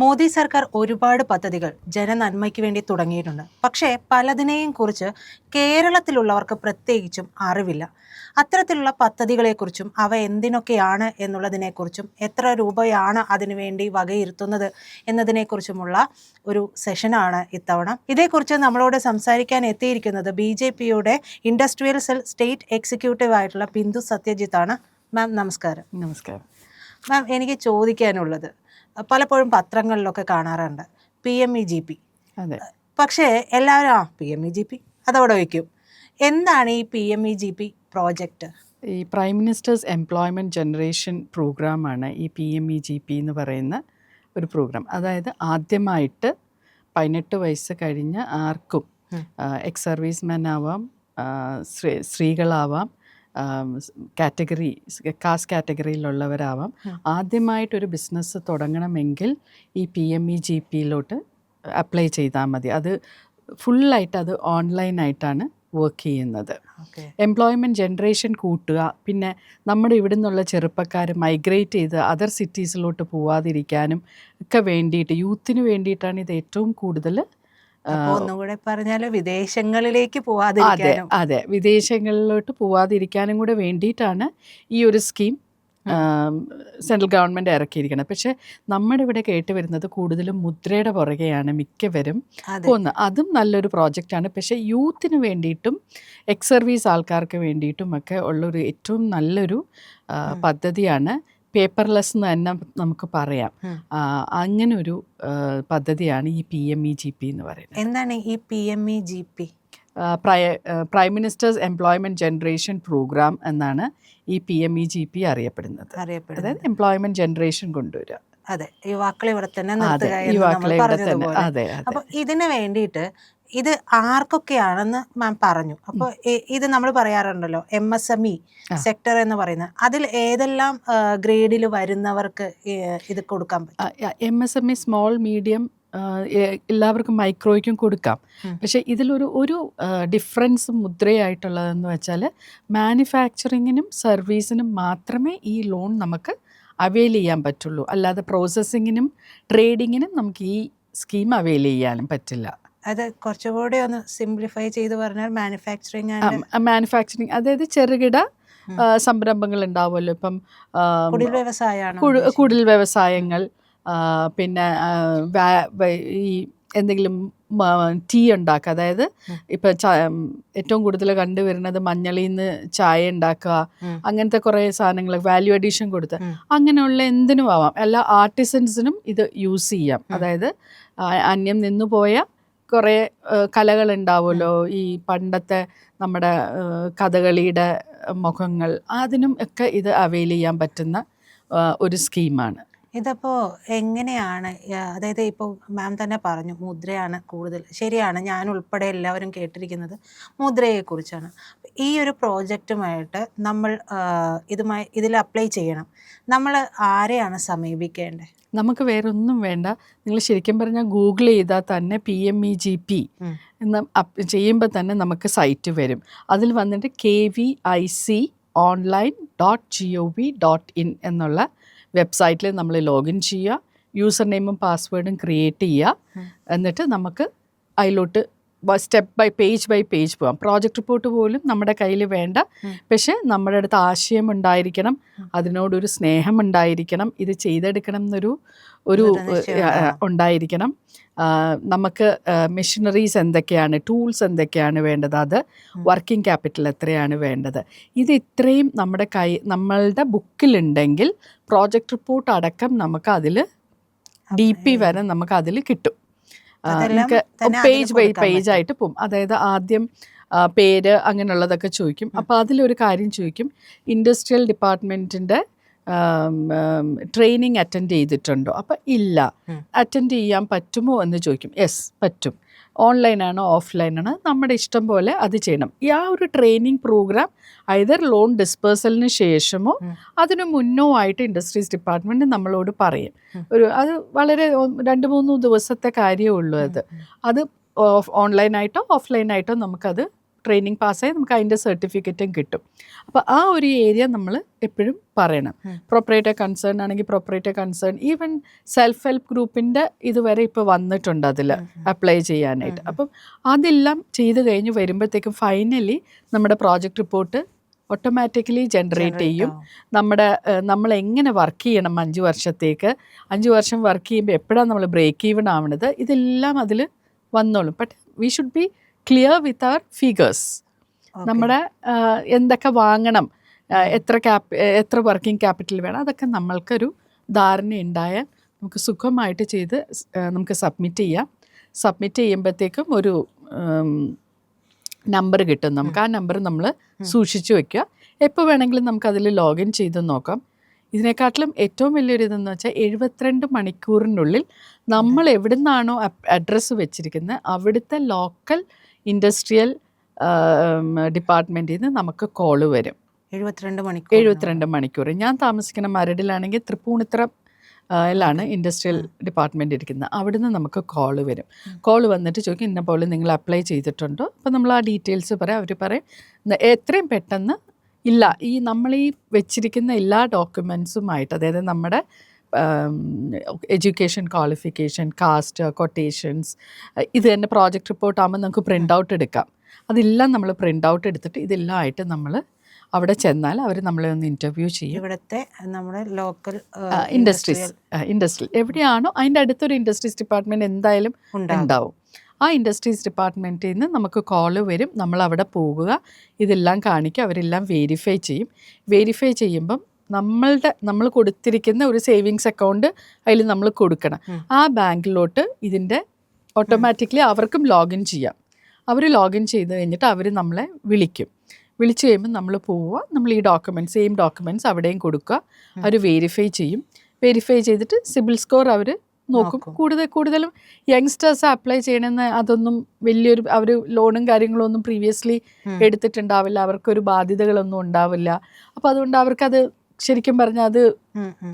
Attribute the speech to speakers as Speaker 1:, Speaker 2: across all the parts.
Speaker 1: മോദി സർക്കാർ ഒരുപാട് പദ്ധതികൾ ജനനന്മയ്ക്ക് വേണ്ടി തുടങ്ങിയിട്ടുണ്ട്. പക്ഷേ പലതിനെയും കുറിച്ച് കേരളത്തിലുള്ളവർക്ക് പ്രത്യേകിച്ചും അറിവില്ല. അത്തരത്തിലുള്ള പദ്ധതികളെക്കുറിച്ചും അവ എന്തിനൊക്കെയാണ് എന്നുള്ളതിനെക്കുറിച്ചും എത്ര രൂപയാണ് അതിനുവേണ്ടി വകയിരുത്തുന്നത് എന്നതിനെക്കുറിച്ചുമുള്ള ഒരു സെഷനാണ് ഇത്തവണ. ഇതേക്കുറിച്ച് നമ്മളോട് സംസാരിക്കാൻ എത്തിയിരിക്കുന്നത് ബി ജെ പിയുടെ ഇൻഡസ്ട്രിയൽ സെൽ സ്റ്റേറ്റ് എക്സിക്യൂട്ടീവ് ആയിട്ടുള്ള ബിന്ദു സത്യജിത്താണ് മാം നമസ്കാരം.
Speaker 2: നമസ്കാരം.
Speaker 1: മാം എനിക്ക് ചോദിക്കാനുള്ളത് പലപ്പോഴും പത്രങ്ങളിലൊക്കെ കാണാറുണ്ട്. P M E G P.
Speaker 2: അതെ.
Speaker 1: പക്ഷേ എല്ലാവരും ആ P M E G P അതവിടെ വയ്ക്കും എന്താണ് ഈ P M E G P project?
Speaker 2: ഈ പ്രൈം മിനിസ്റ്റേഴ്സ് എംപ്ലോയ്മെന്റ് ജനറേഷൻ പ്രോഗ്രാമാണ് ഈ P M E G P എന്ന് പറയുന്ന ഒരു പ്രോഗ്രാം. അതായത് ആദ്യമായിട്ട് പതിനെട്ട് വയസ്സ് കഴിഞ്ഞ ആർക്കും. എക്സ് സർവീസ്മാൻ ആവാം സ്ത്രീകളാവാം കാറ്റഗറി കാസ്റ്റ് കാറ്റഗറിയിലുള്ളവരാവാം. ആദ്യമായിട്ടൊരു ബിസിനസ് തുടങ്ങണമെങ്കിൽ ഈ പി എം ഇ ജി പിയിലോട്ട് അപ്ലൈ ചെയ്താൽ മതി. അത് ഫുള്ളായിട്ട് അത് ഓൺലൈനായിട്ടാണ് വർക്ക് ചെയ്യുന്നത്. എംപ്ലോയ്മെന്റ് ജനറേഷൻ കൂട്ടുക പിന്നെ നമ്മുടെ ഇവിടെ നിന്നുള്ള ചെറുപ്പക്കാർ മൈഗ്രേറ്റ് ചെയ്ത് അതർ സിറ്റീസിലോട്ട് പോവാതിരിക്കാനും ഒക്കെ വേണ്ടിയിട്ട് യൂത്തിന് വേണ്ടിയിട്ടാണ് ഇത് ഏറ്റവും കൂടുതൽ
Speaker 1: ഒന്നുകൂടെ പറഞ്ഞാൽ വിദേശങ്ങളിലേക്ക്
Speaker 2: അതെ അതെ. വിദേശങ്ങളിലോട്ട് പോവാതിരിക്കാനും കൂടെ വേണ്ടിയിട്ടാണ് ഈ ഒരു സ്കീം സെൻട്രൽ ഗവൺമെന്റ് ഇറക്കിയിരിക്കുന്നത്. പക്ഷേ നമ്മുടെ ഇവിടെ കേട്ട് വരുന്നത് കൂടുതലും മുദ്രയുടെ പുറകെയാണ് മിക്കവരും പോകുന്നത്. അതും നല്ലൊരു പ്രോജക്റ്റാണ്. പക്ഷേ യൂത്തിന് വേണ്ടിയിട്ടും എക്സ് സർവീസ് ആൾക്കാർക്ക് വേണ്ടിയിട്ടും ഒക്കെ ഉള്ളൊരു ഏറ്റവും നല്ലൊരു പദ്ധതിയാണ് പേപ്പർലെസ് എന്ന് തന്നെ നമുക്ക് പറയാം. അങ്ങനെ ഒരു പദ്ധതിയാണ് ഈ P M E G P എന്ന് പറയുന്നത്.
Speaker 1: എന്താണ് ഈ P M E G P
Speaker 2: prime minister's employment generation programme എന്നാണ് ഈ P M E G P അറിയപ്പെടുന്നത്. അതായത് എംപ്ലോയ്മെന്റ് ജനറേഷൻ കൊണ്ടുവരിക.
Speaker 1: അതെ യുവാക്കളെ ഇവിടെ തന്നെ നിർത്തുക
Speaker 2: അതെ
Speaker 1: അപ്പൊ ഇതിന് വേണ്ടിയിട്ട് ഇത് ആർക്കൊക്കെയാണെന്ന് മാം പറഞ്ഞു. അപ്പോൾ ഇത് നമ്മൾ പറയാറുണ്ടല്ലോ M S M E sector എന്ന് പറയുന്നത്. അതിൽ ഏതെല്ലാം ഗ്രേഡിൽ വരുന്നവർക്ക് ഇത് കൊടുക്കാൻ പറ്റും?
Speaker 2: M S M E small medium എല്ലാവർക്കും മൈക്രോയ്ക്കും കൊടുക്കാം. പക്ഷേ ഇതിലൊരു ഒരു ഡിഫറൻസ് മുദ്രയായിട്ടുള്ളതെന്ന് വെച്ചാൽ മാനുഫാക്ചറിങ്ങിനും സർവീസിനും മാത്രമേ ഈ ലോൺ നമുക്ക് അവെയിൽ ചെയ്യാൻ പറ്റുള്ളൂ. അല്ലാതെ പ്രോസസ്സിങ്ങിനും ട്രേഡിങ്ങിനും നമുക്ക് ഈ സ്കീം അവൈൽ ചെയ്യാനും പറ്റില്ല.
Speaker 1: അത് കുറച്ചുകൂടി ഒന്ന് സിംപ്ലിഫൈ ചെയ്ത് പറഞ്ഞാൽ മാനുഫാക്ചറിങ്
Speaker 2: മാനുഫാക്ചറിങ് അതായത് ചെറുകിട സംരംഭങ്ങൾ ഉണ്ടാവുമല്ലോ. ഇപ്പം
Speaker 1: കുടിൽ വ്യവസായമാണ്
Speaker 2: കുടിൽ വ്യവസായങ്ങൾ പിന്നെ ഈ എന്തെങ്കിലും ടീ ഉണ്ടാക്കുക. അതായത്. ഇപ്പം ഏറ്റവും കൂടുതൽ കണ്ടുവരുന്നത് മഞ്ഞളിൽ നിന്ന് ചായ ഉണ്ടാക്കുക. അങ്ങനത്തെ കുറേ സാധനങ്ങൾ വാല്യൂ അഡീഷൻ കൊടുത്ത്. അങ്ങനെയുള്ള എന്തിനും ആവാം. എല്ലാ ആർട്ടിസൻസിനും ഇത് യൂസ് ചെയ്യാം. അതായത് അന്യം നിന്നു പോയ കുറേ കലകൾ ഉണ്ടാവുമല്ലോ ഈ പണ്ടത്തെ നമ്മുടെ കഥകളിയുടെ മുഖങ്ങൾ. അതിനും ഒക്കെ ഇത് അവെയിൽ ചെയ്യാൻ പറ്റുന്ന ഒരു സ്കീമാണ്.
Speaker 1: ഇതിപ്പോ എങ്ങനെയാണ് അതായത് ഇപ്പോൾ മാം തന്നെ പറഞ്ഞു മുദ്രയാണ് കൂടുതൽ. ശരിയാണ് ഞാൻ ഉൾപ്പെടെ എല്ലാവരും കേട്ടിരിക്കുന്നത് മുദ്രയെക്കുറിച്ചാണ്. ഈ ഒരു പ്രോജക്റ്റുമായിട്ട് നമ്മൾ ഇതുമായി ഇതിൽ അപ്ലൈ ചെയ്യണം. നമ്മൾ ആരെയാണ് സമീപിക്കേണ്ടത്?
Speaker 2: നമുക്ക് വേറെ ഒന്നും വേണ്ട. നിങ്ങൾ ശരിക്കും പറഞ്ഞാൽ ഗൂഗിൾ ചെയ്താൽ തന്നെ P M E G P. എന്ന് ചെയ്യുമ്പോൾ തന്നെ നമുക്ക് സൈറ്റ് വരും. അതിൽ വന്നിട്ട് K V I C online dot G O V dot in എന്നുള്ള വെബ്സൈറ്റിൽ നമ്മൾ ലോഗിൻ ചെയ്യുക. യൂസർ നെയിമും പാസ്വേഡും ക്രിയേറ്റ് ചെയ്യുക. എന്നിട്ട് നമുക്ക് അതിലോട്ട് step by page by page പോകാം പ്രോജക്റ്റ് റിപ്പോർട്ട് പോലും നമ്മുടെ കയ്യിൽ വേണ്ട. പക്ഷെ നമ്മുടെ അടുത്ത് ആശയം ഉണ്ടായിരിക്കണം. അതിനോടൊരു സ്നേഹം ഉണ്ടായിരിക്കണം. ഇത് ചെയ്തെടുക്കണം എന്നൊരു ഒരു. ഉണ്ടായിരിക്കണം. നമുക്ക് മെഷീനറീസ് എന്തൊക്കെയാണ് ടൂൾസ് എന്തൊക്കെയാണ് വേണ്ടത് അത് വർക്കിംഗ് ക്യാപിറ്റൽ എത്രയാണ് വേണ്ടത്. ഇത് ഇത്രയും നമ്മുടെ കൈ നമ്മളുടെ ബുക്കിലുണ്ടെങ്കിൽ പ്രോജക്റ്റ് റിപ്പോർട്ട് അടക്കം നമുക്ക് അതിൽ ഡി പി വരെ നമുക്ക് അതിൽ കിട്ടും. നമുക്ക് പേജ് ബൈ പേജ് ആയിട്ട് പോകും അതായത് ആദ്യം പേര് അങ്ങനെയുള്ളതൊക്കെ ചോദിക്കും.
Speaker 1: അപ്പം
Speaker 2: അപ്പോൾ അതിലൊരു കാര്യം ചോദിക്കും. ഇൻഡസ്ട്രിയൽ ഡിപ്പാർട്ട്മെന്റിന്റെ ട്രെയിനിങ് അറ്റൻഡ് ചെയ്തിട്ടുണ്ടോ? അപ്പം ഇല്ല. അറ്റൻഡ് ചെയ്യാൻ പറ്റുമോ എന്ന് ചോദിക്കും. യെസ് പറ്റും. ഓൺലൈനാണോ ഓഫ്ലൈനാണോ നമ്മുടെ ഇഷ്ടം പോലെ അത് ചെയ്യണം. ഈ ആ ഒരു ട്രെയിനിങ് പ്രോഗ്രാം ഐതർ ലോൺ ഡിസ്പേഴ്സലിന് ശേഷമോ അതിന് മുന്നോ ആയിട്ട് ഇൻഡസ്ട്രീസ് ഡിപ്പാർട്ട്മെന്റ് നമ്മളോട് പറയും. ഒരു അത് വളരെ രണ്ട് മൂന്ന് ദിവസത്തെ കാര്യമേ ഉള്ളൂ അത്. അത് ഓഫ് ഓൺലൈനായിട്ടോ ഓഫ്ലൈനായിട്ടോ നമുക്കത് ട്രെയിനിങ് പാസ്സായി നമുക്ക് അതിന്റെ സർട്ടിഫിക്കറ്റും കിട്ടും. അപ്പോൾ ആ ഒരു ഏരിയ നമ്മൾ എപ്പോഴും പറയണം. പ്രൊപ്പറേറ്റർ കൺസേൺ ആണെങ്കിൽ proprietor concern even self help ഗ്രൂപ്പിന്റെ ഇതുവരെ ഇപ്പോൾ വന്നിട്ടുണ്ട് അതിൽ അപ്ലൈ ചെയ്യാനായിട്ട്. അപ്പം അതെല്ലാം ചെയ്ത് കഴിഞ്ഞ് വരുമ്പോഴത്തേക്കും ഫൈനലി നമ്മുടെ പ്രോജക്റ്റ് റിപ്പോർട്ട് ഓട്ടോമാറ്റിക്കലി ജനറേറ്റ് ചെയ്യും. നമ്മുടെ നമ്മൾ എങ്ങനെ വർക്ക് ചെയ്യണം അഞ്ച് വർഷത്തേക്ക്? അഞ്ച് വർഷം വർക്ക് ചെയ്യുമ്പോൾ എപ്പോഴാണ് നമ്മൾ ബ്രേക്ക് ഈവൺ ആവണത്? ഇതെല്ലാം അതിൽ വന്നോളും. But we should be clear with our figures നമ്മുടെ എന്തൊക്കെ വാങ്ങണം എത്ര ക്യാപ് എത്ര വർക്കിംഗ് ക്യാപിറ്റൽ വേണം അതൊക്കെ നമ്മൾക്കൊരു ധാരണ ഉണ്ടായാൽ നമുക്ക് സുഖമായിട്ട് ചെയ്ത് നമുക്ക് സബ്മിറ്റ് ചെയ്യാം. സബ്മിറ്റ് ചെയ്യുമ്പോഴത്തേക്കും ഒരു നമ്പർ കിട്ടും. നമുക്ക് ആ നമ്പർ നമ്മൾ സൂക്ഷിച്ചു വെക്കുക. എപ്പോൾ വേണമെങ്കിലും നമുക്ക് അതിൽ ലോഗിൻ ചെയ്ത് നോക്കാം. ഇതിനെക്കാട്ടിലും ഏറ്റവും വലിയൊരു ഇതെന്ന് വെച്ചാൽ എഴുപത്തിരണ്ട് മണിക്കൂറിനുള്ളിൽ നമ്മൾ എവിടെ നിന്നാണോ അഡ്രസ്സ് വെച്ചിരിക്കുന്നത് അവിടുത്തെ ലോക്കൽ ഇൻഡസ്ട്രിയൽ ഡിപ്പാർട്ട്മെന്റിൽ നിന്ന് നമുക്ക് കോൾ വരും.
Speaker 1: എഴുപത്തിരണ്ട് മണിക്കൂർ.
Speaker 2: എഴുപത്തിരണ്ട് മണിക്കൂർ. ഞാൻ താമസിക്കുന്ന മരടിലാണെങ്കിൽ തൃപ്പൂണിത്തറ ാണ് ഇൻഡസ്ട്രിയൽ ഡിപ്പാർട്ട്മെന്റ് ഇരിക്കുന്നത്. നിന്ന് നമുക്ക് കോൾ വരും. കോൾ വന്നിട്ട് ചോദിക്കും ഇന്ന പോലെ നിങ്ങൾ അപ്ലൈ ചെയ്തിട്ടുണ്ടോ? അപ്പോൾ നമ്മൾ ആ ഡീറ്റെയിൽസ് പറയാം. അവർ പറയും "ന- എത്രയും പെട്ടെന്ന് ഇല്ല. ഈ നമ്മൾ ഈ വെച്ചിരിക്കുന്ന എല്ലാ ഡോക്യുമെൻസുമായിട്ട് അതായത് നമ്മുടെ എഡ്യൂക്കേഷൻ ക്വാളിഫിക്കേഷൻ കാസ്റ്റ് കൊട്ടേഷൻസ് ഇത് തന്നെ പ്രോജക്റ്റ് റിപ്പോർട്ട് ആകുമ്പോൾ നമുക്ക് പ്രിന്റ് ഔട്ട് എടുക്കാം. അതെല്ലാം നമ്മൾ പ്രിന്റ് ഔട്ട് എടുത്തിട്ട് ഇതെല്ലാം ആയിട്ട് നമ്മൾ അവിടെ ചെന്നാൽ അവർ നമ്മളെ ഒന്ന് ഇന്റർവ്യൂ ചെയ്യും.
Speaker 1: ഇവിടുത്തെ നമ്മുടെ ലോക്കൽ
Speaker 2: ഇൻഡസ്ട്രീസ് ഇൻഡസ്ട്രി എവിടെയാണോ അതിന്റെ അടുത്തൊരു ഇൻഡസ്ട്രീസ് ഡിപ്പാർട്ട്മെന്റ് എന്തായാലും ഉണ്ടാവും. ആ ഇൻഡസ്ട്രീസ് ഡിപ്പാർട്ട്മെന്റിൽ നിന്ന് നമുക്ക് കോൾ വരും. നമ്മൾ അവിടെ പോകുക ഇതെല്ലാം കാണിക്കുക. അവരെല്ലാം വെരിഫൈ ചെയ്യും. വെരിഫൈ ചെയ്യുമ്പം നമ്മളുടെ നമ്മൾ കൊടുത്തിരിക്കുന്ന ഒരു സേവിങ്സ് അക്കൗണ്ട് അതിൽ നമ്മൾ കൊടുക്കണം. ആ ബാങ്കിലോട്ട് ഇതിന്റെ ഓട്ടോമാറ്റിക്കലി അവർക്കും ലോഗിൻ ചെയ്യാം. അവർ ലോഗിൻ ചെയ്ത് കഴിഞ്ഞിട്ട് അവർ നമ്മളെ വിളിക്കും. വിളിച്ചു കഴിയുമ്പോൾ നമ്മൾ പോവുക നമ്മൾ ഈ ഡോക്യുമെന്റ്സ് സെയിം ഡോക്യുമെന്റ്സ് അവിടെയും കൊടുക്കുക. അവർ വെരിഫൈ ചെയ്യും. വെരിഫൈ ചെയ്തിട്ട് സിബിൽ സ്കോർ അവർ നോക്കും. കൂടുതൽ കൂടുതലും യങ്സ്റ്റേഴ്സ് അപ്ലൈ ചെയ്യണമെന്ന് അതൊന്നും വലിയൊരു അവർ ലോണും കാര്യങ്ങളും ഒന്നും പ്രീവിയസ്ലി. എടുത്തിട്ടുണ്ടാവില്ല. അവർക്കൊരു ബാധ്യതകളൊന്നും ഉണ്ടാവില്ല. അപ്പോൾ അതുകൊണ്ട് അവർക്കത് ശരിക്കും പറഞ്ഞാൽ അത്.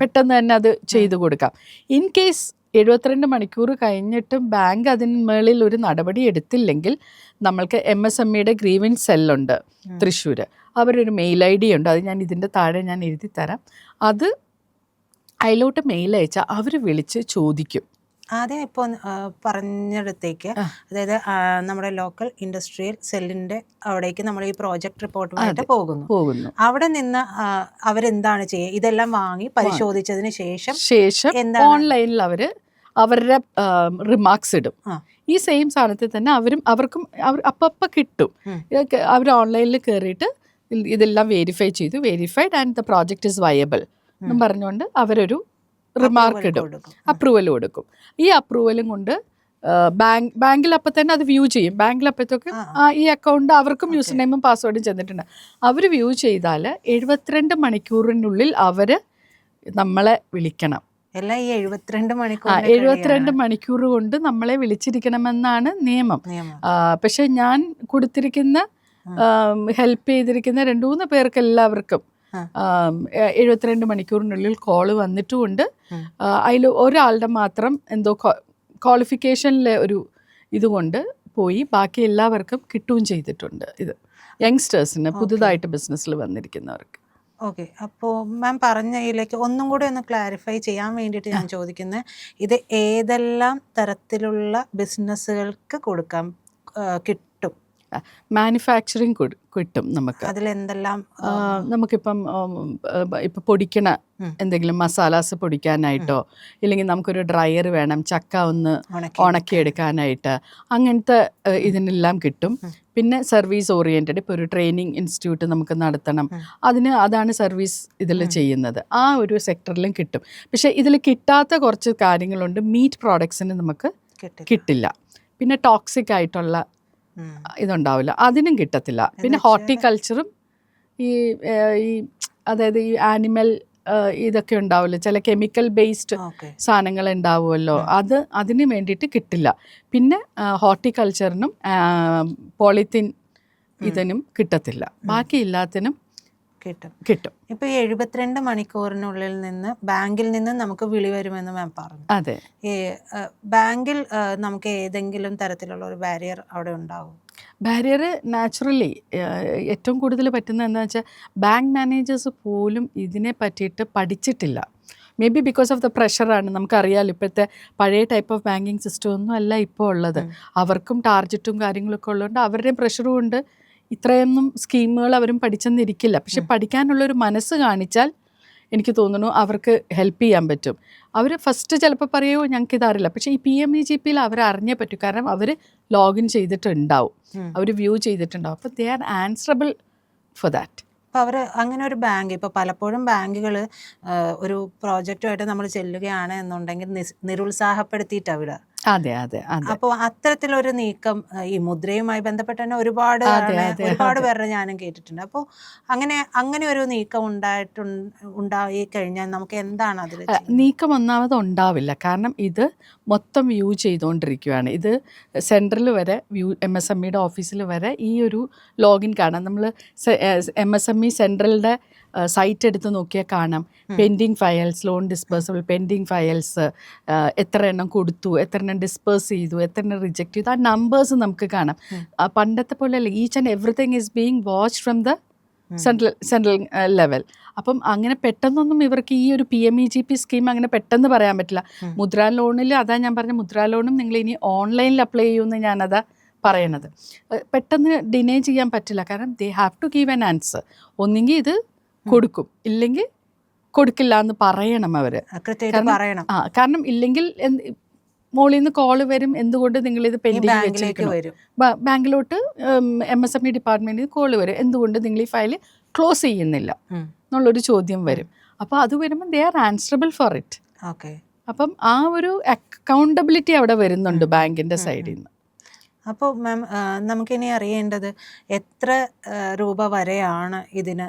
Speaker 2: പെട്ടെന്ന് തന്നെ അത് ചെയ്തു കൊടുക്കാം. ഇൻ കേസ് എഴുപത്തിരണ്ട് മണിക്കൂർ കഴിഞ്ഞിട്ടും ബാങ്ക് അതിന് മേളിൽ ഒരു നടപടി എടുത്തില്ലെങ്കിൽ നമ്മൾക്ക് എം എസ് എം ഇയുടെ ഗ്രീവൻസ് സെല്ലുണ്ട്. തൃശ്ശൂർ അവരൊരു മെയിൽ ഐ ഡി ഉണ്ട്. അത് ഞാൻ ഇതിന്റെ താഴെ ഞാൻ എഴുതി തരാം അത് അതിലോട്ട് മെയിൽ അയച്ചാൽ അവർ വിളിച്ച് ചോദിക്കും.
Speaker 1: ആദ്യം ഇപ്പോൾ പറഞ്ഞിടത്തേക്ക്. അതായത് നമ്മുടെ ലോക്കൽ ഇൻഡസ്ട്രിയൽ സെല്ലിന്റെ അവിടേക്ക് നമ്മൾ ഈ പ്രോജക്ട് റിപ്പോർട്ടുമായിട്ട് പോകുന്നു.
Speaker 2: പോകുന്നു.
Speaker 1: അവിടെ നിന്ന് അവരെന്താണ് ചെയ്യുക ഇതെല്ലാം വാങ്ങി പരിശോധിച്ചതിന് ശേഷം
Speaker 2: ശേഷം? ഓൺലൈനിൽ അവർ അവരുടെ റിമാർക്സ് ഇടും. ഈ സെയിം സാധനത്തിൽ തന്നെ അവരും അവർക്കും അവർ അപ്പം കിട്ടും. ഇതൊക്കെ അവർ ഓൺലൈനിൽ കയറിയിട്ട് ഇതെല്ലാം വെരിഫൈ ചെയ്തു. Verified and the project is viable എന്നും പറഞ്ഞുകൊണ്ട് അവരൊരു റിമാർക്ക് ഇടും അപ്രൂവൽ കൊടുക്കും. ഈ അപ്രൂവലും കൊണ്ട് ബാങ്ക് ബാങ്കിൽ അപ്പം തന്നെ അത് വ്യൂ ചെയ്യും. ബാങ്കിൽ അപ്പോഴത്തേക്ക് ഈ അക്കൗണ്ട് അവർക്കും യൂസർ നെയിമും പാസ്വേഡും ചെന്നിട്ടുണ്ട്. അവർ വ്യൂ ചെയ്താൽ എഴുപത്തിരണ്ട് മണിക്കൂറിനുള്ളിൽ അവർ നമ്മളെ വിളിക്കണം.
Speaker 1: എല്ലാം ഈ എഴുപത്തിരണ്ട് മണിക്കൂർ
Speaker 2: എഴുപത്തിരണ്ട് മണിക്കൂർ കൊണ്ട് നമ്മളെ വിളിച്ചിരിക്കണമെന്നാണ് നിയമം. പക്ഷെ ഞാൻ കൊടുത്തിരിക്കുന്ന. ഹെൽപ്പ് ചെയ്തിരിക്കുന്ന രണ്ടു മൂന്ന് പേർക്ക് എല്ലാവർക്കും എഴുപത്തിരണ്ട് മണിക്കൂറിനുള്ളിൽ കോൾ വന്നിട്ടുമുണ്ട്. അതിൽ ഒരാളുടെ മാത്രം എന്തോ ക്വാളിഫിക്കേഷനിലെ ഒരു ഇതുകൊണ്ട് പോയി. ബാക്കി എല്ലാവർക്കും കിട്ടുകയും ചെയ്തിട്ടുണ്ട് ഇത്. യങ്സ്റ്റേഴ്സിന് പുതുതായിട്ട് ബിസിനസ്സിൽ വന്നിരിക്കുന്നവർക്ക്.
Speaker 1: ഓക്കെ. അപ്പോൾ മാം പറഞ്ഞതിലേക്ക് ഒന്നും കൂടി ഒന്ന് ക്ലാരിഫൈ ചെയ്യാൻ വേണ്ടിയിട്ട് ഞാൻ ചോദിക്കുന്നത് ഇത് ഏതെല്ലാം തരത്തിലുള്ള ബിസിനസ്സുകൾക്ക് കൊടുക്കാം കിട്ടും
Speaker 2: മാനുഫാക്ചറിങ് കിട്ടും നമുക്ക്
Speaker 1: അതിലെന്തെല്ലാം
Speaker 2: നമുക്കിപ്പം ഇപ്പം പൊടിക്കണ. എന്തെങ്കിലും മസാലാസ് പൊടിക്കാനായിട്ടോ ഇല്ലെങ്കിൽ നമുക്കൊരു ഡ്രയർ വേണം ചക്ക ഒന്ന് ഉണക്കിയെടുക്കാനായിട്ട് അങ്ങനത്തെ ഇതിനെല്ലാം കിട്ടും. പിന്നെ സർവീസ് ഓറിയന്റഡ് ഇപ്പോൾ ഒരു ട്രെയിനിങ് ഇൻസ്റ്റിറ്റ്യൂട്ട് നമുക്ക് നടത്തണം. അതിന് അതാണ് സർവീസ് ഇതിൽ. ചെയ്യുന്നത് ആ ഒരു സെക്ടറിലും കിട്ടും പക്ഷേ ഇതിൽ കിട്ടാത്ത കുറച്ച് കാര്യങ്ങളുണ്ട് മീറ്റ് പ്രോഡക്ട്സിന് നമുക്ക്
Speaker 1: കിട്ടില്ല
Speaker 2: പിന്നെ ടോക്സിക് ആയിട്ടുള്ള. ഇതുണ്ടാവില്ല. അതിനും കിട്ടത്തില്ല. പിന്നെ ഹോർട്ടിക്കൾച്ചറും ഈ ഈ അതായത് ഈ ആനിമൽ ഇതൊക്കെ ഉണ്ടാവില്ല ചില കെമിക്കൽ ബേസ്ഡ് സാധനങ്ങൾ ഉണ്ടാവുമല്ലോ. അത് അതിന് വേണ്ടിയിട്ട് കിട്ടില്ല. പിന്നെ ഹോർട്ടിക്കൾച്ചറിനും പോളിത്തീൻ ഇതിനും കിട്ടത്തില്ല. ബാക്കി എല്ലാത്തിനും
Speaker 1: കിട്ടും.
Speaker 2: കിട്ടും.
Speaker 1: ഇപ്പൊ ഈ എഴുപത്തിരണ്ട് മണിക്കൂറിനുള്ളിൽ നിന്ന് ബാങ്കിൽ നിന്ന് നമുക്ക് വിളി വരുമെന്ന് മാം പറഞ്ഞു.
Speaker 2: അതെ.
Speaker 1: ഈ ബാങ്കിൽ നമുക്ക് ഏതെങ്കിലും തരത്തിലുള്ള ഒരു ബാരിയർ അവിടെ ഉണ്ടാവും?
Speaker 2: ബാരിയർ നാച്ചുറലി ഏറ്റവും കൂടുതൽ പറ്റുന്നത് എന്താ വെച്ചാൽ ബാങ്ക് മാനേജേഴ്സ് പോലും ഇതിനെ പറ്റിയിട്ട് പഠിച്ചിട്ടില്ല. Maybe because of the പ്രഷറാണ് നമുക്കറിയാലോ ഇപ്പോഴത്തെ പഴയ ടൈപ്പ് ഓഫ് ബാങ്കിങ് സിസ്റ്റം ഒന്നും അല്ല ഇപ്പോൾ ഉള്ളത്. അവർക്കും ടാർജറ്റും കാര്യങ്ങളൊക്കെ ഉള്ളതുകൊണ്ട് അവരുടെയും പ്രഷറും ഉണ്ട്. ഇത്രയൊന്നും സ്കീമുകൾ അവരും പഠിച്ചെന്നിരിക്കില്ല. പക്ഷെ
Speaker 1: പഠിക്കാനുള്ള
Speaker 2: പഠിക്കാനുള്ളൊരു മനസ്സ് കാണിച്ചാൽ എനിക്ക് തോന്നുന്നു അവർക്ക് ഹെൽപ്പ് ചെയ്യാൻ പറ്റും. അവർ ഫസ്റ്റ് ചിലപ്പോൾ പറയുമോ ഞങ്ങൾക്ക് ഇതറിയില്ല. പക്ഷേ ഈ പി എം ഇ ജി പിയിൽ അവർ അറിഞ്ഞേ പറ്റൂ. കാരണം അവർ ലോഗിൻ ചെയ്തിട്ടുണ്ടാവും. അവർ വ്യൂ ചെയ്തിട്ടുണ്ടാവും. അപ്പോൾ they are answerable for that.
Speaker 1: അപ്പോൾ അവർ അങ്ങനെ ഒരു ബാങ്ക് ഇപ്പോൾ പലപ്പോഴും ബാങ്കുകൾ ഒരു പ്രോജക്റ്റുമായിട്ട് നമ്മൾ ചെല്ലുകയാണ് എന്നുണ്ടെങ്കിൽ നിസ്- നിരുത്സാഹപ്പെടുത്തിയിട്ടാണ് വിടുക
Speaker 2: അതെ അതെ
Speaker 1: അപ്പോൾ അത്തരത്തിലൊരു നീക്കം ഈ മുദ്രയുമായി ബന്ധപ്പെട്ട് തന്നെ ഒരുപാട് ഒരുപാട്. പേരുടെ ഞാനും കേട്ടിട്ടുണ്ട്. അപ്പോൾ അങ്ങനെ അങ്ങനെ ഒരു നീക്കം ഉണ്ടായിട്ടു ഉണ്ടായി കഴിഞ്ഞാൽ നമുക്ക് എന്താണ് അതിൽ
Speaker 2: നീക്കം ഒന്നാമത് ഉണ്ടാവില്ല. കാരണം ഇത് മൊത്തം വ്യൂ ചെയ്തുകൊണ്ടിരിക്കുകയാണ് ഇത് സെൻട്രൽ വരെ വ്യൂ എം എസ് എം ഇയുടെ ഓഫീസിൽ വരെ ഈ ഒരു ലോഗിൻ കാണാം നമ്മൾ എം എസ് എം ഇ സെൻട്രലിന്റെ സൈറ്റ് എടുത്ത് നോക്കിയാൽ കാണാം. Pending files loan disbursable pending files എത്ര എണ്ണം കൊടുത്തു എത്ര എണ്ണം ഡിസ്പേഴ്സ് ചെയ്തു എത്ര എണ്ണം റിജക്റ്റ് ചെയ്തു ആ നമ്പേഴ്സ് നമുക്ക് കാണാം പണ്ടത്തെ പോലെ അല്ല each and everything is being watch from the. Central central level. അപ്പം അങ്ങനെ പെട്ടെന്നൊന്നും ഇവർക്ക് ഈ ഒരു P M E G P scheme അങ്ങനെ പെട്ടെന്ന് പറയാൻ പറ്റില്ല. മുദ്രാ ലോണിൽ അതാ ഞാൻ പറഞ്ഞ മുദ്രാ ലോണും നിങ്ങൾ ഇനി ഓൺലൈനിൽ അപ്ലൈ ചെയ്യുമെന്ന് ഞാനതാ പറയണത്. പെട്ടെന്ന് ഡിനേ ചെയ്യാൻ പറ്റില്ല. കാരണം they have to give an answer. ഒന്നെങ്കിൽ ഇത് കൊടുക്കും. ഇല്ലെങ്കിൽ കൊടുക്കില്ല എന്ന് പറയണം അവർ
Speaker 1: പറയണം.
Speaker 2: ആ കാരണം ഇല്ലെങ്കിൽ മോളിൽ നിന്ന് കോൾ വരും എന്തുകൊണ്ട് നിങ്ങൾ ഇത് പെൻഡിങ്
Speaker 1: വരും.
Speaker 2: ബാങ്കിലോട്ട് എം എസ് എം ഇ ഡിപ്പാർട്ട്മെന്റിൽ കോൾ വരും. എന്തുകൊണ്ട് നിങ്ങൾ ഈ ഫയൽ ക്ലോസ് ചെയ്യുന്നില്ല. എന്നുള്ളൊരു ചോദ്യം വരും. അപ്പോൾ അത് വരുമ്പോൾ they are answerable for it
Speaker 1: okay.
Speaker 2: അപ്പം ആ ഒരു അക്കൗണ്ടബിലിറ്റി അവിടെ വരുന്നുണ്ട്
Speaker 1: ബാങ്കിന്റെ
Speaker 2: സൈഡിൽ നിന്ന്
Speaker 1: അപ്പോൾ മാം നമുക്കിനി അറിയേണ്ടത് എത്ര രൂപ വരെയാണ് ഇതിന്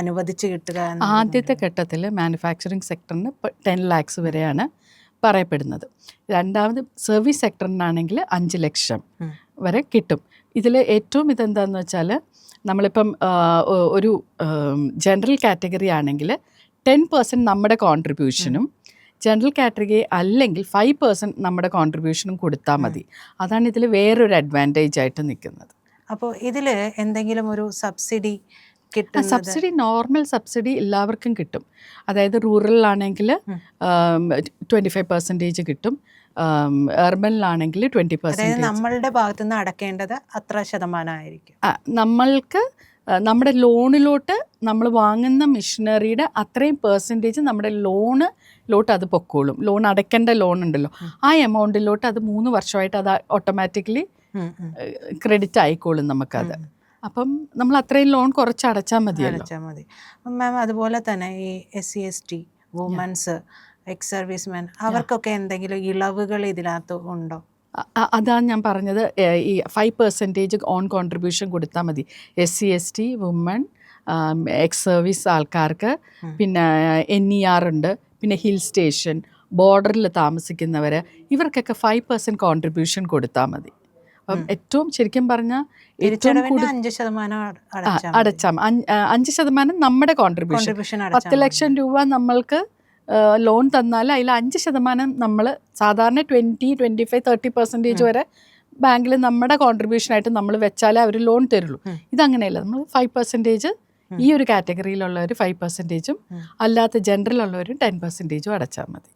Speaker 1: അനുവദിച്ച് കിട്ടുക
Speaker 2: ആദ്യത്തെ ഘട്ടത്തിൽ മാനുഫാക്ചറിങ് സെക്ടറിന് ടെൻ ലാക്സ് വരെയാണ്. പറയപ്പെടുന്നത്. രണ്ടാമത് സർവീസ് സെക്ടറിനാണെങ്കിൽ അഞ്ച് ലക്ഷം വരെ കിട്ടും. ഇതിൽ ഏറ്റവും ഇതെന്താണെന്ന് വെച്ചാൽ നമ്മളിപ്പം ഒരു ജനറൽ കാറ്റഗറി ആണെങ്കിൽ ടെൻ പെർസെന്റ് നമ്മുടെ കോൺട്രിബ്യൂഷനും ജനറൽ കാറ്റഗറി അല്ലെങ്കിൽ ഫൈവ് പെർസെന്റ് നമ്മുടെ കോൺട്രിബ്യൂഷനും കൊടുത്താൽ മതി. അതാണ് ഇതിൽ വേറൊരു അഡ്വാന്റേജ് ആയിട്ട് നിൽക്കുന്നത്.
Speaker 1: അപ്പോൾ ഇതിൽ എന്തെങ്കിലും ഒരു സബ്സിഡി
Speaker 2: സബ്സിഡി നോർമൽ സബ്സിഡി എല്ലാവർക്കും കിട്ടും അതായത് റൂറലിലാണെങ്കിൽ. ട്വന്റി ഫൈവ് പെർസെന്റേജ് കിട്ടും അർബനിലാണെങ്കിൽ ട്വന്റി
Speaker 1: അതായത്
Speaker 2: പെർസെന്റേജ്
Speaker 1: നമ്മളുടെ ഭാഗത്തു നിന്ന് അടക്കേണ്ടത് അത്ര ശതമാനമായിരിക്കും
Speaker 2: നമ്മൾക്ക് നമ്മുടെ ലോണിലോട്ട് നമ്മൾ വാങ്ങുന്ന മിഷനറിയുടെ അത്രയും പെർസെന്റേജ് നമ്മുടെ ലോണിലോട്ട് അത് പൊക്കോളും ലോൺ അടയ്ക്കേണ്ട ലോൺ ഉണ്ടല്ലോ. ആ എമൗണ്ടിലോട്ട് അത് മൂന്ന് വർഷമായിട്ട് അത് ഓട്ടോമാറ്റിക്കലി. ക്രെഡിറ്റ് ആയിക്കോളും നമുക്കത്. അപ്പം നമ്മൾ അത്രയും ലോൺ കുറച്ച് അടച്ചാൽ മതി
Speaker 1: അടച്ചാൽ മതി. മാം അതുപോലെ തന്നെ ഈ S C S T women's ex servicemen അവർക്കൊക്കെ എന്തെങ്കിലും ഇളവുകൾ ഇതിനകത്ത് ഉണ്ടോ?
Speaker 2: അതാണ് ഞാൻ പറഞ്ഞത്. ഈ ഫൈവ് പെർസെന്റേജ് ഓൺ കോൺട്രിബ്യൂഷൻ കൊടുത്താൽ മതി. S C S T woman ex service ആൾക്കാർക്ക്. പിന്നെ എൻ ഇ ആർ ഉണ്ട്. പിന്നെ ഹിൽ സ്റ്റേഷൻ ബോർഡറിൽ താമസിക്കുന്നവർ ഇവർക്കൊക്കെ ഫൈവ് പെർസെന്റ് കോൺട്രിബ്യൂഷൻ കൊടുത്താൽ മതി. അപ്പം. ഏറ്റവും ശരിക്കും പറഞ്ഞാൽ
Speaker 1: അഞ്ച് ശതമാനം അടച്ചാൽ
Speaker 2: അഞ്ച് ശതമാനം നമ്മുടെ കോൺട്രിബ്യൂഷൻ പത്ത് ലക്ഷം രൂപ നമ്മൾക്ക് ലോൺ തന്നാൽ അതിൽ അഞ്ച് ശതമാനം നമ്മൾ സാധാരണ twenty twenty five thirty
Speaker 1: percentage.
Speaker 2: വരെ ബാങ്കിൽ നമ്മുടെ കോൺട്രിബ്യൂഷനായിട്ട് നമ്മൾ വെച്ചാലേ അവർ ലോൺ തരുള്ളൂ. ഇതങ്ങനെയല്ല നമ്മൾ ഫൈവ്
Speaker 1: പെർസെന്റേജ്
Speaker 2: ഈ ഒരു കാറ്റഗറിയിലുള്ളവർ ഫൈവ്
Speaker 1: പെർസെന്റേജും.
Speaker 2: അല്ലാത്ത ജനറൽ ഉള്ളവരും ടെൻ പെർസെന്റേജും അടച്ചാൽ മതി